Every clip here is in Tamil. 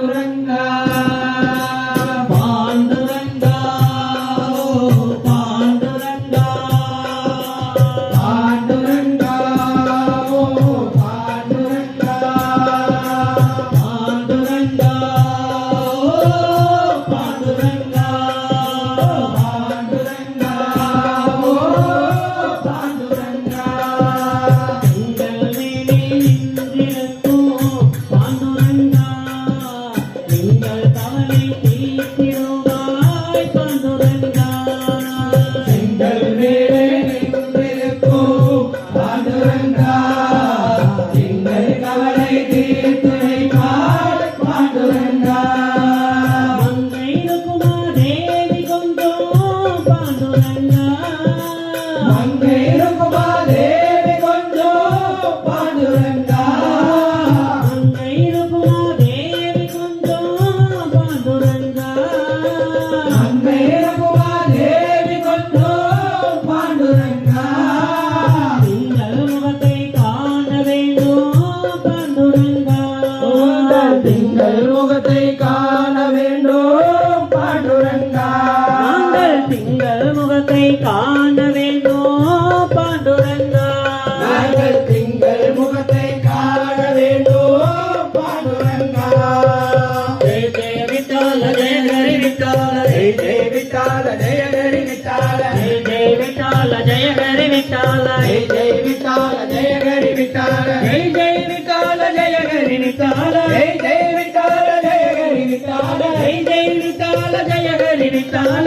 aturan Brasil. விட்டால ஜெய் ஜெய் விட்டால ஜெய ஹரி விட்டால ஜெய் ஜெய் விட்டால ஜெய ஹரி விட்டால ஜெய் ஜெய் விட்டால ஜெய ஹரி விட்டால ஜெய் ஜெய் விட்டால ஜெய ஹரி விட்டால ஜெய் ஜெய் விட்டால ஜெய ஹரி விட்டால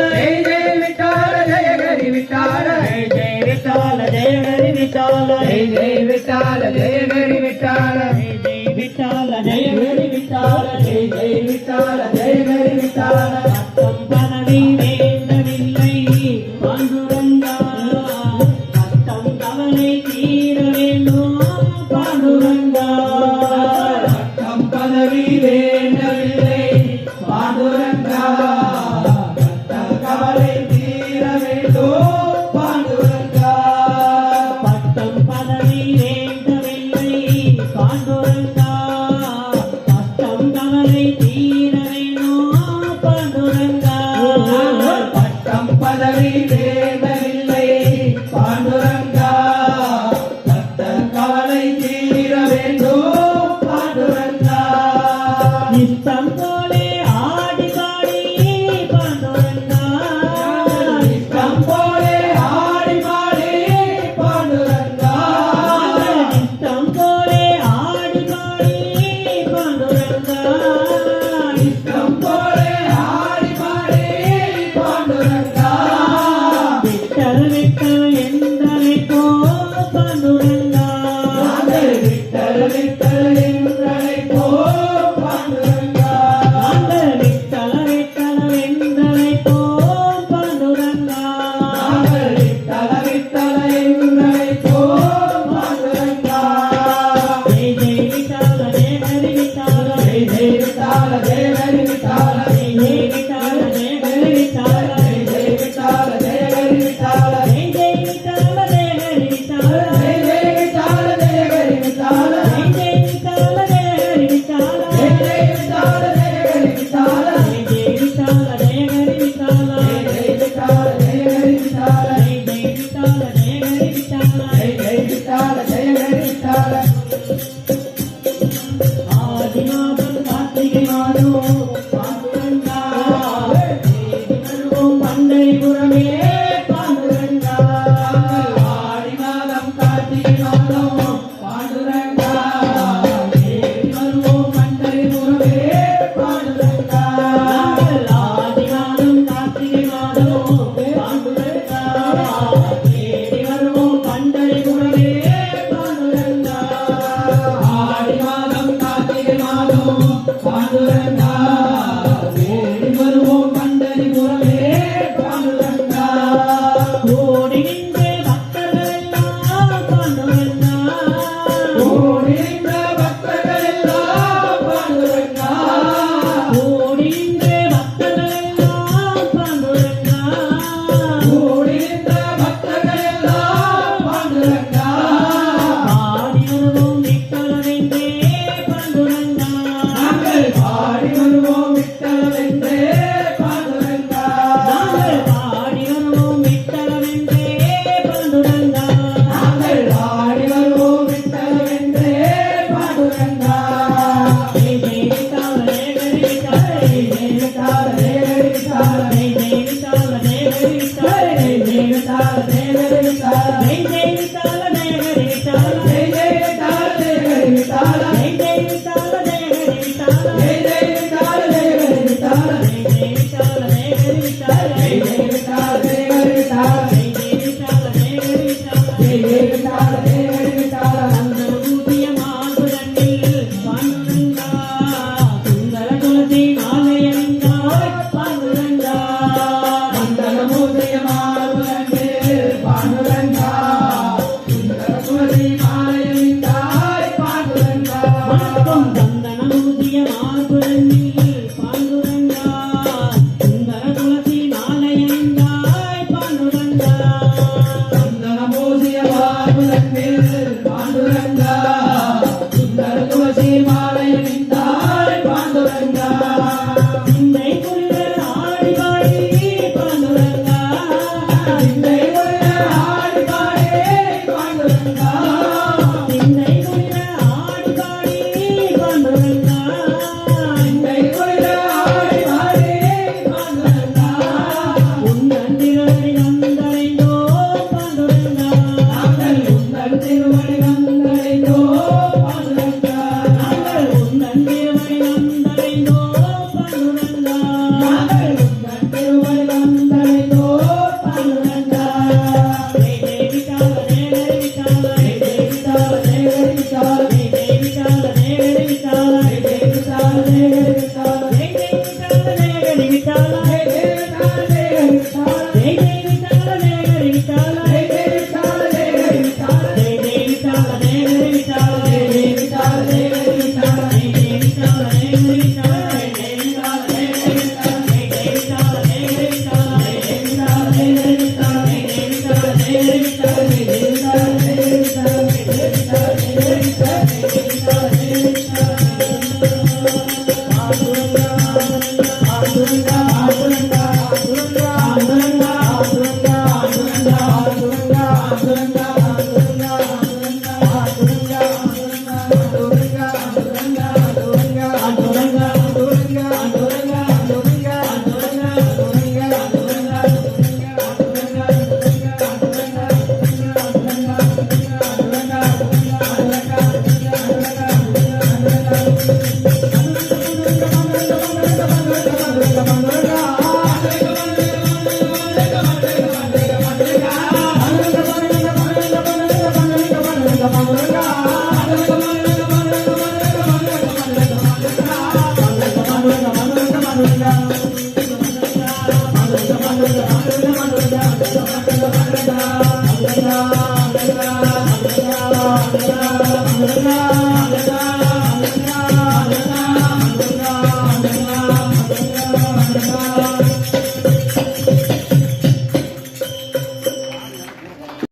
me. கவலை Yeah. देवता Thank you.